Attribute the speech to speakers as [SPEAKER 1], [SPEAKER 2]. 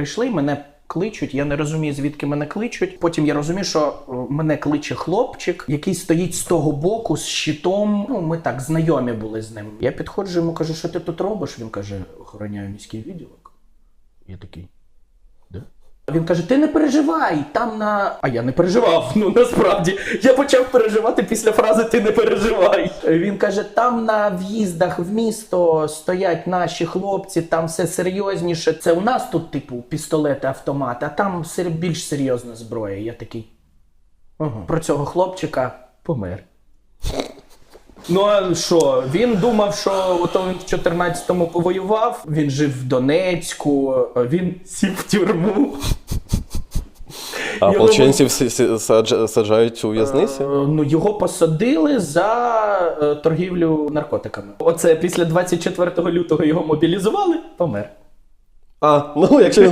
[SPEAKER 1] прийшли, мене кличуть. Я не розумію, звідки мене кличуть. Потім я розумію, що е, мене кличе хлопчик, який стоїть з того боку з щитом. Ну, ми так знайомі були з ним. Я підходжу йому, кажу, що ти тут робиш? Він каже, охороняю міський відділок. Я такий. Да? Він каже: ти не переживай, там на. А я не переживав. Ну насправді я почав переживати після фрази Ти не переживай. Він каже: там на в'їздах в місто стоять наші хлопці, там все серйозніше. Це у нас тут, типу, пістолети, автомати, а там сер- більш серйозна зброя. Я такий. Ага. Про цього хлопчика помер. Ну а що? Він думав, що ото він в 14-му повоював, він жив в Донецьку, він сів в тюрму.
[SPEAKER 2] А
[SPEAKER 1] Його-
[SPEAKER 2] саджають у в'язниці?
[SPEAKER 1] Е, Ну, його посадили за е, торгівлю наркотиками. Оце після 24 лютого його мобілізували, помер.
[SPEAKER 2] А, ну якщо він